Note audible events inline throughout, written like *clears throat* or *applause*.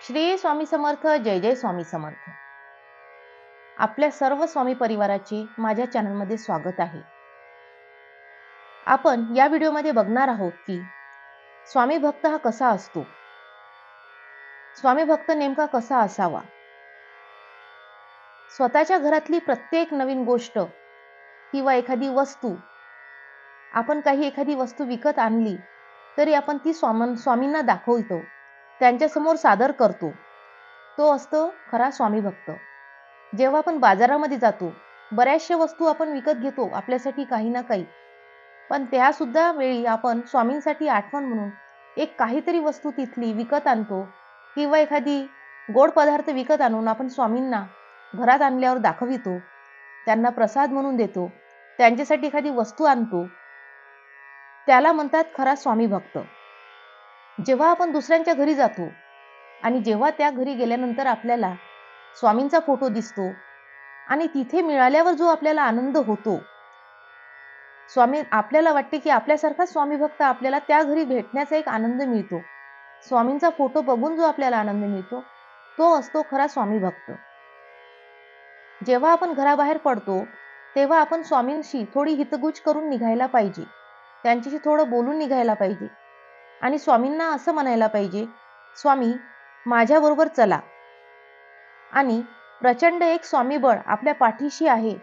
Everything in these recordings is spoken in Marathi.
श्री स्वामी समर्थ जय जय स्वामी समर्थ. आपल्या सर्व स्वामी परिवाराचे माझ्या चॅनलमध्ये स्वागत आहे. आपण या व्हिडिओमध्ये बघणार आहोत की स्वामी भक्त हा कसा असतो? स्वामी भक्त नेमका कसा असावा? स्वतःच्या घरातली प्रत्येक नवीन गोष्ट किंवा एखादी वस्तू आपण काही एखादी वस्तू विकत आणली तरी आपण ती स्वाम स्वामींना दाखवतो. त्यांच्यासमोर सादर करतो. तो असतो खरा स्वामी भक्त. जेव्हा आपण बाजारामध्ये जातो बऱ्याचशा वस्तू आपण विकत घेतो आपल्यासाठी काही ना काही. पण त्या सुद्धा वेळी आपण स्वामींसाठी आठवण म्हणून एक काहीतरी वस्तू तिथली विकत आणतो किंवा एखादी गोड पदार्थ विकत आणून आपण स्वामींना घरात आणल्यावर दाखवितो. त्यांना प्रसाद म्हणून देतो. त्यांच्यासाठी एखादी वस्तू आणतो. त्याला म्हणतात खरा स्वामी भक्त. जेव्हा आपण दुसऱ्यांच्या घरी जातो आणि जेव्हा त्या घरी गेल्यानंतर आपल्याला स्वामींचा फोटो दिसतो आणि तिथे मिळाल्यावर जो आपल्याला आनंद होतो स्वामी आपल्याला वाटते की आपल्यासारखा स्वामी भक्त आपल्याला त्या घरी भेटण्याचा एक आनंद मिळतो. स्वामींचा फोटो बघून जो आपल्याला आनंद मिळतो तो असतो खरा स्वामी भक्त. जेव्हा आपण घराबाहेर पडतो तेव्हा आपण स्वामींशी थोडी हितगुज करून निघायला पाहिजे. त्यांच्याशी थोडं बोलून निघायला पाहिजे. आणि स्वामींना असं म्हणायला पाहिजे स्वामी माझ्याबरोबर चला. आणि प्रचंड एक स्वामीबळ आपल्या पाठीशी आहे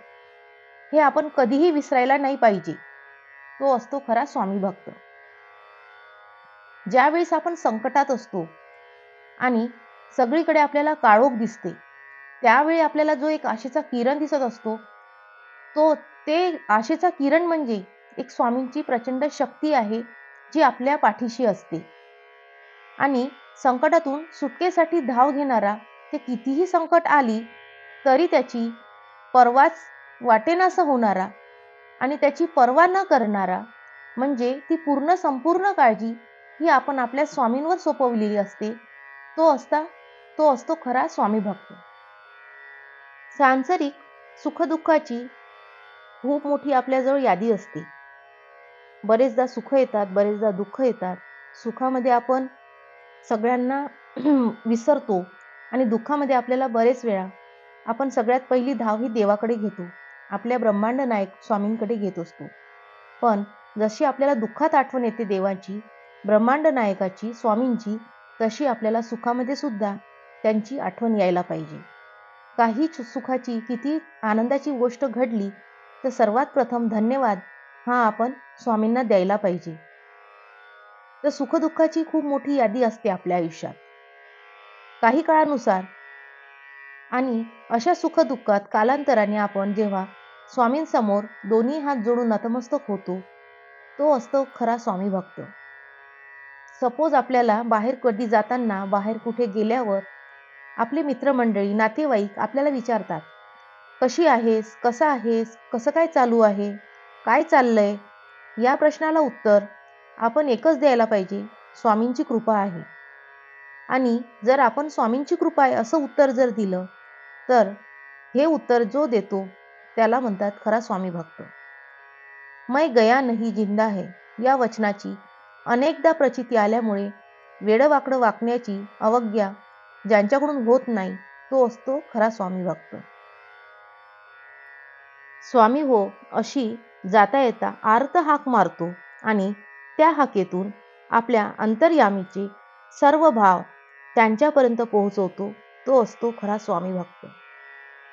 हे आपण कधीही विसरायला नाही पाहिजे. तो असतो खरा स्वामी भक्त. ज्यावेळेस आपण संकटात असतो आणि सगळीकडे आपल्याला काळोख दिसते त्यावेळी आपल्याला जो एक आशेचा किरण दिसत असतो तो ते आशेचा किरण म्हणजे एक स्वामींची प्रचंड शक्ती आहे जी आपल्या पाठीशी असते. आणि संकटातून सुटकेसाठी धाव घेणारा ते कितीही संकट आली तरी त्याची परवाच वाटेनासा होणारा आणि त्याची पर्वा न करणारा म्हणजे ती पूर्ण संपूर्ण काळजी ही आपण आपल्या स्वामींवर सोपवलेली असते तो असता तो असतो खरा स्वामी भक्त. सांसारिक सुखदुःखाची खूप मोठी आपल्याजवळ यादी असते. बरेचदा सुख येतात बरेचदा दुःख येतात. सुखामध्ये आपण सगळ्यांना *clears throat* विसरतो आणि दुःखामध्ये आपल्याला बरेच वेळा आपण सगळ्यात पहिली धाव ही देवाकडे घेतो. आपल्या ब्रह्मांड नायक स्वामींकडे घेत असतो. पण जशी आपल्याला दुःखात आठवण येते देवाची ब्रह्मांड नायकाची स्वामींची तशी आपल्याला सुखामध्ये सुद्धा त्यांची आठवण यायला पाहिजे. काही सुखाची किती आनंदाची गोष्ट घडली तर सर्वात प्रथम धन्यवाद हा आपण स्वामींना द्यायला पाहिजे. तर सुखदुःखाची खूप मोठी यादी असते आपल्या आयुष्यात. काही काळानुसार आणि अशा सुखदुःखात कालांतराने आपण जेव्हा स्वामींसमोर दोन्ही हात जोडून नतमस्तक होतो तो असतो खरा स्वामी भक्त. सपोज आपल्याला बाहेर कधी जाताना बाहेर कुठे गेल्यावर आपले मित्रमंडळी नातेवाईक आपल्याला विचारतात कशी आहेस? कसा आहेस? कसं काय चालू आहे? काय चाललंय? या प्रश्नाला उत्तर आपण एकच द्यायला पाहिजे स्वामींची कृपा आहे. आणि जर आपण स्वामींची कृपा आहे असं उत्तर जर दिलं तर हे उत्तर जो देतो त्याला म्हणतात खरा स्वामी भक्त. मै गया नाही जिंदा आहे या वचनाची अनेकदा प्रचिती आल्यामुळे वेडवाकडं वाकण्याची अवज्ञा ज्यांच्याकडून होत नाही तो असतो खरा स्वामी भक्त. स्वामी हो अशी जाता येता आर्त हाक मारतो आणि त्या हाकेतून आपल्या अंतर्यामीचे सर्व भाव त्यांच्यापर्यंत पोहोचवतो तो असतो खरा स्वामी भक्त.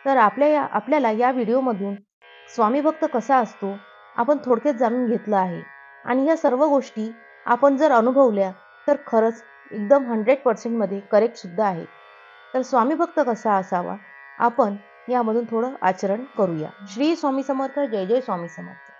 तर आपल्या या आपल्याला या व्हिडिओमधून स्वामी भक्त कसा असतो आपण थोडक्यात जाणून घेतलं आहे. आणि या सर्व गोष्टी आपण जर अनुभवल्या तर खरंच एकदम हंड्रेड पर्सेंटमध्ये करेक्टसुद्धा आहे. तर स्वामी भक्त कसा असावा आपण यामधून थोडं आचरण करूया. श्री स्वामी समर्थ जय जय स्वामी समर्थ.